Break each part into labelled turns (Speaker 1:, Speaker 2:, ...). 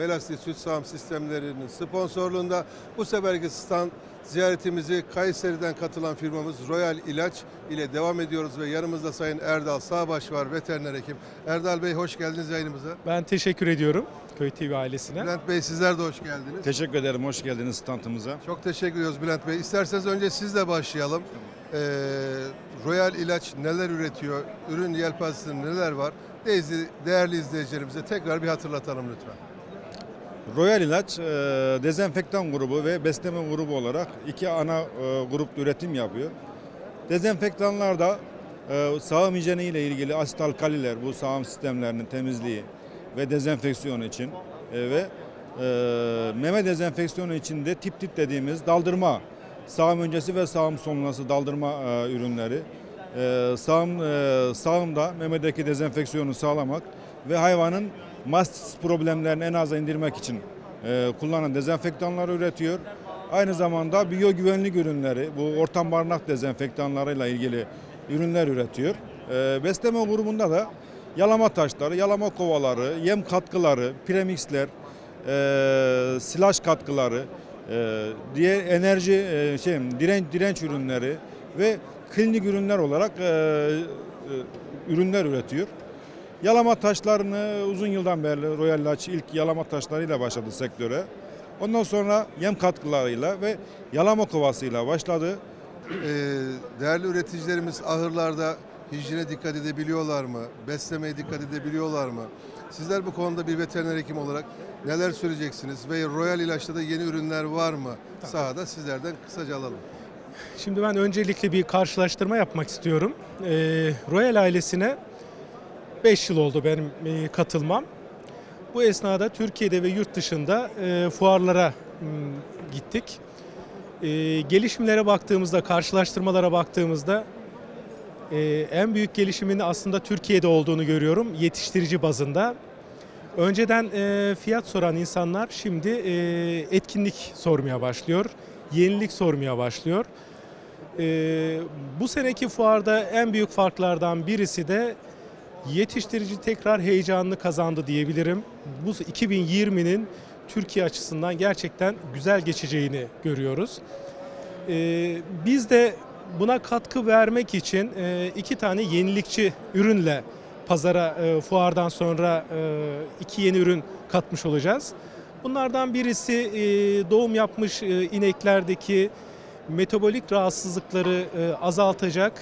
Speaker 1: Melasli Süt Sağım Sistemleri'nin sponsorluğunda bu seferki stand ziyaretimizi Kayseri'den katılan firmamız Royal İlaç ile devam ediyoruz ve yanımızda Sayın Erdal Sağbaş var, veteriner hekim. Erdal Bey hoş geldiniz yayınımıza.
Speaker 2: Ben teşekkür ediyorum Köy TV ailesine.
Speaker 1: Bülent Bey sizler de hoş geldiniz.
Speaker 3: Teşekkür ederim. Hoş geldiniz standımıza.
Speaker 1: Çok teşekkür ediyoruz Bülent Bey. İsterseniz önce sizle başlayalım. Ee, Royal İlaç neler üretiyor? Ürün yelpazesinde neler var? Değerli izleyicilerimize tekrar bir hatırlatalım lütfen.
Speaker 3: Royal İlaç e, dezenfektan grubu ve besleme grubu olarak iki ana e, grupta üretim yapıyor. Dezenfektanlarda e, sağım hijyeni ile ilgili asit alkaliler, bu sağım sistemlerinin temizliği ve dezenfeksiyonu için e, ve e, meme dezenfeksiyonu için de tip tip dediğimiz daldırma, sağım öncesi ve sağım sonrası daldırma e, ürünleri. E, sağım, e, sağımda memedeki dezenfeksiyonu sağlamak ve hayvanın mastis problemlerini en aza indirmek için e, kullanılan dezenfektanlar üretiyor. Aynı zamanda biyogüvenlik ürünleri, bu ortam barınak dezenfektanlarıyla ilgili ürünler üretiyor. E, besleme grubunda da yalama taşları, yalama kovaları, yem katkıları, premixler, e, silaj katkıları, e, diğer enerji e, şey direnç direnç ürünleri ve klinik ürünler olarak e, e, ürünler üretiyor. Yalama taşlarını uzun yıldan beri Royal Laç ilk yalama taşlarıyla başladı sektöre. Ondan sonra yem katkılarıyla ve yalama kovasıyla başladı.
Speaker 1: Ee, değerli üreticilerimiz ahırlarda hijyene dikkat edebiliyorlar mı? Beslemeye dikkat edebiliyorlar mı? Sizler bu konuda bir veteriner hekim olarak neler söyleyeceksiniz? Ve Royal İlaç'ta da yeni ürünler var mı? Sahada sizlerden kısaca alalım.
Speaker 2: Şimdi ben öncelikle bir karşılaştırma yapmak istiyorum. Ee, Royal ailesine 5 yıl oldu benim e, katılmam. Bu esnada Türkiye'de ve yurt dışında e, fuarlara gittik. E, gelişimlere baktığımızda, karşılaştırmalara baktığımızda en büyük gelişimin aslında Türkiye'de olduğunu görüyorum yetiştirici bazında. Önceden fiyat soran insanlar şimdi etkinlik sormaya başlıyor, yenilik sormaya başlıyor. Bu seneki fuarda en büyük farklardan birisi de yetiştirici tekrar heyecanını kazandı diyebilirim. Bu 2020'nin Türkiye açısından gerçekten güzel geçeceğini görüyoruz. Ee, biz de buna katkı vermek için e, iki tane yenilikçi ürünle pazara e, fuardan sonra e, iki yeni ürün katmış olacağız. Bunlardan birisi doğum yapmış ineklerdeki metabolik rahatsızlıkları azaltacak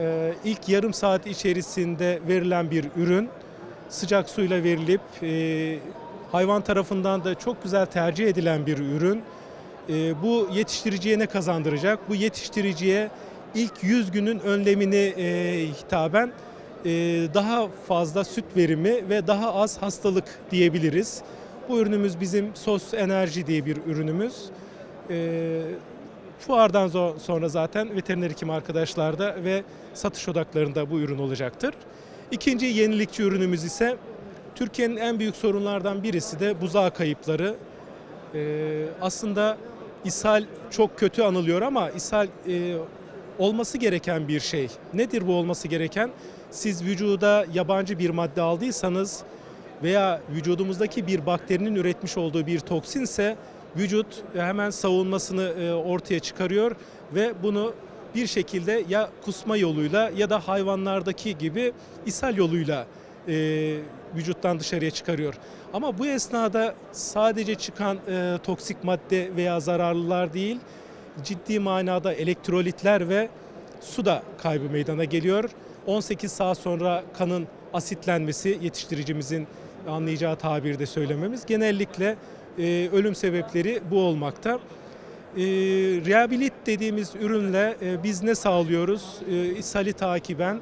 Speaker 2: e, ilk yarım saat içerisinde verilen bir ürün sıcak suyla verilip e, hayvan tarafından da çok güzel tercih edilen bir ürün. E, bu yetiştiriciye ne kazandıracak? Bu yetiştiriciye ilk 100 günün önlemini e, hitaben e, daha fazla süt verimi ve daha az hastalık diyebiliriz. Bu ürünümüz bizim Sos Enerji diye bir ürünümüz. E, Fuardan sonra zaten veteriner hekim arkadaşlarda ve satış odaklarında bu ürün olacaktır. İkinci yenilikçi ürünümüz ise Türkiye'nin en büyük sorunlardan birisi de buzağı kayıpları. Ee, aslında ishal çok kötü anılıyor ama ishal e, olması gereken bir şey. Nedir bu olması gereken? Siz vücuda yabancı bir madde aldıysanız veya vücudumuzdaki bir bakterinin üretmiş olduğu bir toksinse vücut hemen savunmasını e, ortaya çıkarıyor ve bunu bir şekilde ya kusma yoluyla ya da hayvanlardaki gibi ishal yoluyla e, vücuttan dışarıya çıkarıyor. Ama bu esnada sadece çıkan e, toksik madde veya zararlılar değil, ciddi manada elektrolitler ve su da kaybı meydana geliyor. 18 saat sonra kanın asitlenmesi yetiştiricimizin anlayacağı tabirde söylememiz genellikle e, ölüm sebepleri bu olmakta. E, rehabilit dediğimiz ürünle e, biz ne sağlıyoruz? E, ishali takiben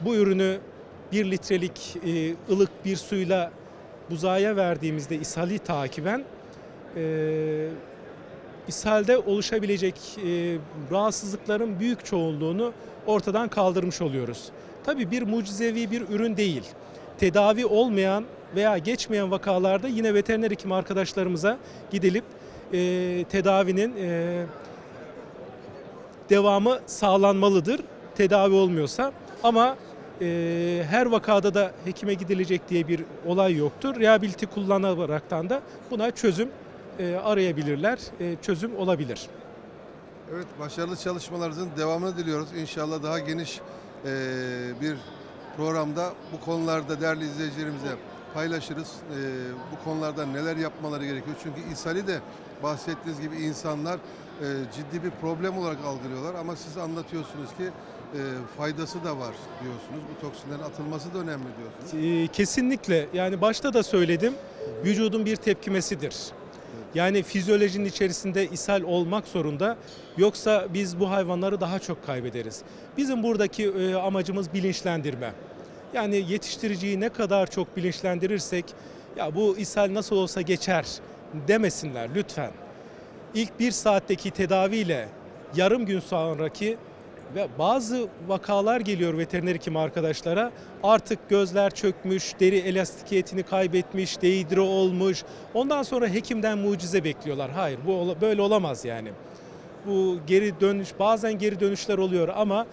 Speaker 2: bu ürünü 1 litrelik e, ılık bir suyla buzağıya verdiğimizde ishali takiben e, ishalde oluşabilecek e, rahatsızlıkların büyük çoğunluğunu ortadan kaldırmış oluyoruz. Tabii bir mucizevi bir ürün değil. Tedavi olmayan veya geçmeyen vakalarda yine veteriner hekim arkadaşlarımıza gidilip e, tedavinin e, devamı sağlanmalıdır. Tedavi olmuyorsa ama e, her vakada da hekime gidilecek diye bir olay yoktur. Rehabiliti kullanaraktan da buna çözüm e, arayabilirler, e, çözüm olabilir.
Speaker 1: Evet, başarılı çalışmalarınızın devamını diliyoruz. İnşallah daha geniş e, bir programda bu konularda değerli izleyicilerimize paylaşırız. E, bu konularda neler yapmaları gerekiyor. Çünkü ishali de bahsettiğiniz gibi insanlar e, ciddi bir problem olarak algılıyorlar. Ama siz anlatıyorsunuz ki e, faydası da var diyorsunuz. Bu toksinlerin atılması da önemli diyorsunuz.
Speaker 2: E, kesinlikle yani başta da söyledim vücudun bir tepkimesidir. Yani fizyolojinin içerisinde ishal olmak zorunda yoksa biz bu hayvanları daha çok kaybederiz. Bizim buradaki e, amacımız bilinçlendirme. Yani yetiştiriciyi ne kadar çok bilinçlendirirsek ya bu ishal nasıl olsa geçer demesinler lütfen. İlk bir saatteki tedaviyle yarım gün sonraki ve bazı vakalar geliyor veteriner hekim arkadaşlara. Artık gözler çökmüş, deri elastikiyetini kaybetmiş, dehidre olmuş. Ondan sonra hekimden mucize bekliyorlar. Hayır bu böyle olamaz yani. Bu geri dönüş bazen geri dönüşler oluyor ama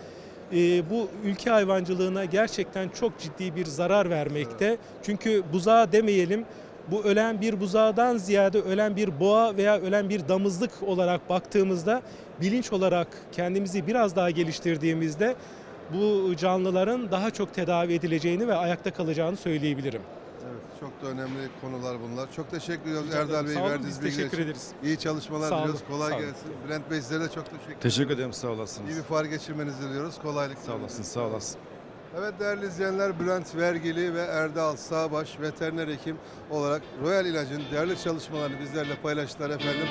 Speaker 2: e, bu ülke hayvancılığına gerçekten çok ciddi bir zarar vermekte. Çünkü buzağı demeyelim bu ölen bir buzağdan ziyade ölen bir boğa veya ölen bir damızlık olarak baktığımızda bilinç olarak kendimizi biraz daha geliştirdiğimizde bu canlıların daha çok tedavi edileceğini ve ayakta kalacağını söyleyebilirim.
Speaker 1: Çok da önemli konular bunlar. Çok teşekkür ediyoruz
Speaker 2: Rica.
Speaker 1: Erdal Bey
Speaker 2: Sağ olun,
Speaker 1: verdiğiniz
Speaker 2: biz
Speaker 1: bilgiler
Speaker 2: teşekkür
Speaker 1: için.
Speaker 2: ederiz.
Speaker 1: İyi çalışmalar
Speaker 2: Sağ olun,
Speaker 1: diliyoruz. Kolay
Speaker 2: sağ olun.
Speaker 1: gelsin. Bülent Bey size de çok teşekkür ederim.
Speaker 3: Teşekkür ederim sağ olasınız.
Speaker 1: İyi bir far geçirmenizi diliyoruz. Kolaylık
Speaker 3: Sağ olasın sağ olasın.
Speaker 1: Evet değerli izleyenler Bülent Vergili ve Erdal Sağbaş veteriner hekim olarak Royal İlacın değerli çalışmalarını bizlerle paylaştılar efendim.